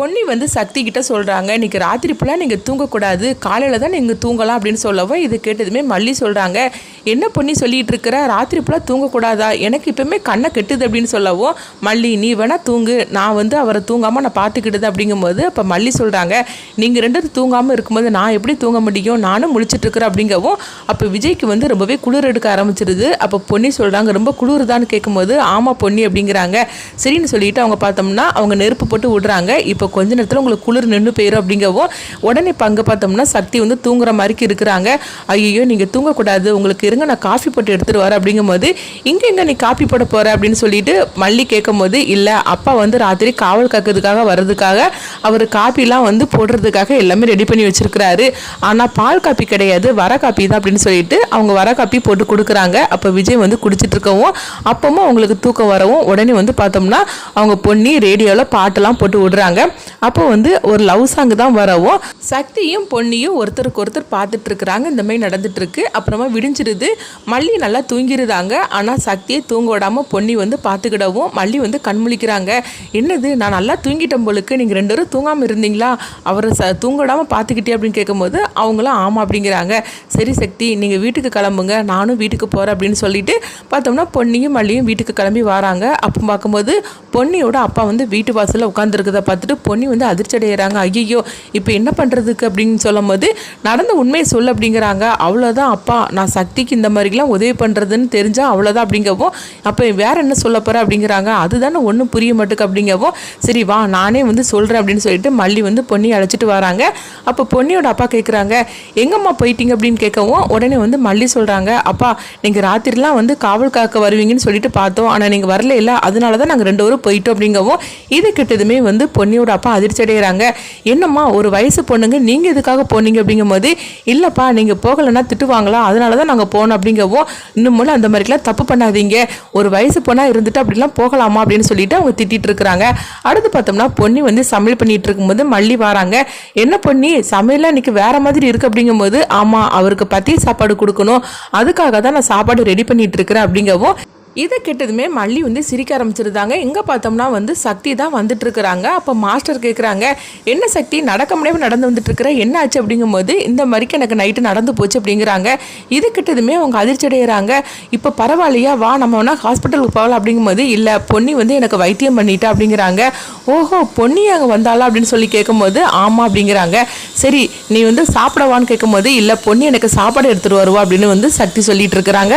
பொன்னி வந்து சக்தி கிட்ட சொல்கிறாங்க இன்றைக்கி ராத்திரி ஃபுல்லாக நீங்கள் தூங்கக்கூடாது. காலையில் தான் நீங்கள் தூங்கலாம் அப்படின்னு சொல்லவும் இது கேட்டதுமே மல்லி சொல்கிறாங்க என்ன பொன்னி சொல்லிட்டு இருக்கிற ராத்திரி ஃபுல்லாக தூங்கக்கூடாதா? எனக்கு இப்போவுமே கண்ணை கெட்டுது அப்படின்னு சொல்லவும் மல்லி நீ வேணால் தூங்கு. நான் வந்து அவரை தூங்காமல் நான் பார்த்துக்கிட்டது அப்படிங்கும்போது அப்போ மல்லி சொல்கிறாங்க நீங்கள் ரெண்டு தூங்காமல் இருக்கும்போது நான் எப்படி தூங்க முடியும்? நானும் முடிச்சிட்ருக்கிறேன் அப்படிங்கவும் அப்போ விஜய்க்கு வந்து ரொம்பவே குளிர் எடுக்க ஆரம்பிச்சிருது. அப்போ பொன்னி சொல்கிறாங்க ரொம்ப குளிருதான்னு கேட்கும்போது ஆமாம் பொன்னி அப்படிங்கிறாங்க. சரின்னு சொல்லிட்டு அவங்க பார்த்தோம்னா அவங்க நெருப்பு போட்டு விடுறாங்க. இப்போ கொஞ்ச நேரத்தில் உங்களுக்கு குளிர் நின்று போயிடும் அப்படிங்கவும் உடனே இப்போ அங்கே பார்த்தோம்னா சக்தி வந்து தூங்குற மாதிரிக்கு இருக்கிறாங்க. ஐயோ நீங்கள் தூங்கக்கூடாது. உங்களுக்கு இருங்க நான் காஃபி போட்டு எடுத்துகிட்டு வரேன் அப்படிங்கும்போது இங்கே எங்கே நீ காஃபி போட போகிற அப்படின்னு சொல்லிட்டு மல்லி கேட்கும்போது இல்லை அப்பா வந்து ராத்திரி காவல் காக்கிறதுக்காக வர்றதுக்காக அவர் காப்பிலாம் வந்து போடுறதுக்காக எல்லாமே ரெடி பண்ணி வச்சிருக்கிறாரு. ஆனால் பால் காப்பி கிடையாது வர காப்பி தான் அப்படின்னு சொல்லிட்டு அவங்க வர காப்பி போட்டு கொடுக்குறாங்க. அப்போ விஜய் வந்து குடிச்சிட்டு இருக்கவும் அப்பவும் அவங்களுக்கு தூக்கம் வரவும் உடனே வந்து பார்த்தோம்னா அவங்க பொண்ணி ரேடியோவில் பாட்டெல்லாம் போட்டு விடுறாங்க. அப்போ வந்து ஒரு லவ் சாங் தான் வரவும் சக்தியும் பொன்னியும் ஒருத்தருக்கு ஒருத்தர் பார்த்துட்டு இருக்கிறாங்க. இந்த மாதிரி நடந்துட்டு இருக்கு. அப்புறமா விடிஞ்சிருது மல்லி நல்லா தூங்கிருந்தாங்க ஆனால் சக்தியை தூங்க விடாமல் பொன்னி வந்து பார்த்துக்கிடவும் மல்லி வந்து கண்முழிக்கிறாங்க என்னது நான் நல்லா தூங்கிட்டேன் போலுக்கு நீங்கள் ரெண்டு பேரும் தூங்காமல் இருந்தீங்களா? அவரை ச தூங்க விடாமல் பார்த்துக்கிட்டே அப்படின்னு கேட்கும்போது அவங்களும் ஆமாம் அப்படிங்கிறாங்க. சரி சக்தி நீங்கள் வீட்டுக்கு கிளம்புங்க நானும் வீட்டுக்கு போகிறேன் அப்படின்னு சொல்லிட்டு பார்த்தோம்னா பொன்னியும் மல்லியும் வீட்டுக்கு கிளம்பி வராங்க. அப்போ பார்க்கும்போது பொன்னியோட அப்பா வந்து வீட்டு வாசலில் உட்காந்துருக்கதை பார்த்துட்டு பொன்னி வந்து அதிர்ச்சி அடைகிறாங்க ஐயோ இப்போ என்ன பண்ணுறதுக்கு அப்படின்னு சொல்லும்போது நடந்த உண்மையை சொல்லு அப்படிங்கிறாங்க. அவ்வளோதான் அப்பா நான் சக்திக்கு இந்த மாதிரிலாம் உதவி பண்ணுறதுன்னு தெரிஞ்சால் அவ்வளோதான் அப்படிங்கவும் அப்போ வேற என்ன சொல்ல போகிற அப்படிங்கிறாங்க? அதுதானே ஒன்றும் புரிய மாட்டுக்கு அப்படிங்கவும் சரி வா நானே வந்து சொல்கிறேன் அப்படின்னு சொல்லிட்டு மல்லி வந்து பொன்னி அழைச்சிட்டு வராங்க. அப்போ பொன்னியோட அப்பா கேட்குறாங்க எங்கம்மா போயிட்டீங்க? அப்படின்னு கேட்கவும் உடனே வந்து மல்லி சொல்கிறாங்க அப்பா நீங்கள் ராத்திரிலாம் வந்து காவல் காக்க வருவீங்கன்னு சொல்லிட்டு பார்த்தோம். ஆனால் நீங்கள் வரல இல்லை அதனால தான் நாங்கள் ரெண்டு பேரும் போயிட்டோம். அப்படிங்கவும் இது கிட்டதுமே வந்து பொன்னியோட அப்பா அதிர்ச்சி அடைகிறாங்க என்னம்மா ஒரு வயசு பொண்ணுங்க நீங்கள் எதுக்காக போனீங்க? அப்படிங்கும்போது இல்லைப்பா நீங்கள் போகலைன்னா திட்டுவாங்களா? அதனால தான் நாங்கள் போனோம் அப்படிங்கவும் இன்னும் மூலம் அந்த மாதிரிலாம் தப்பு பண்ணாதீங்க. ஒரு வயசு போனால் இருந்துட்டு அப்படிலாம் போகலாமா அப்படின்னு சொல்லிட்டு அவங்க திட்டிகிட்டு இருக்கிறாங்க அடுத்து பார்த்தோம்னா பொன்னி வந்து சமையல் பண்ணிட்டு இருக்கும்போது மல்லி வராங்க. என்ன பொன்னி சமையல்லாம் இன்னைக்கு வேற மாதிரி இருக்கு அப்படிங்கும்போது ஆமாம் அவருக்கு பத்திய சாப்பாடு கொடுக்கணும். அதுக்காக தான் நான் சாப்பாடு ரெடி பண்ணிட்டு இருக்கிறேன் அப்படிங்கவும் இதை கெட்டதுமே மல்லி வந்து சிரிக்க ஆரம்பிச்சிருந்தாங்க. எங்கே பார்த்தோம்னா வந்து சக்தி தான் வந்துட்டு இருக்கிறாங்க அப்போ மாஸ்டர் கேட்குறாங்க என்ன சக்தி? நடக்க முடியாமல் நடந்து வந்துட்டு இருக்கிற என்ன ஆச்சு? அப்படிங்கும்போது இந்த மாதிரிக்கு எனக்கு நைட்டு நடந்து போச்சு அப்படிங்கிறாங்க. இது கெட்டதுமே அவங்க அதிர்ச்சி அடைகிறாங்க இப்போ பரவாயில்லையா? வா நம்ம வேணா ஹாஸ்பிட்டலுக்கு போகலாம் அப்படிங்கும்போது இல்லை பொன்னி வந்து எனக்கு வைத்தியம் பண்ணிட்டா அப்படிங்கிறாங்க. ஓஹோ பொன்னி அங்கே வந்தாளா? அப்படின்னு சொல்லி கேட்கும்போது ஆமாம் அப்படிங்கிறாங்க. சரி நீ வந்து சாப்பிடவான்னு கேட்கும்போது இல்லை பொன்னி எனக்கு சாப்பாடு எடுத்துகிட்டு வருவா அப்படின்னு வந்து சக்தி சொல்லிட்டு இருக்கிறாங்க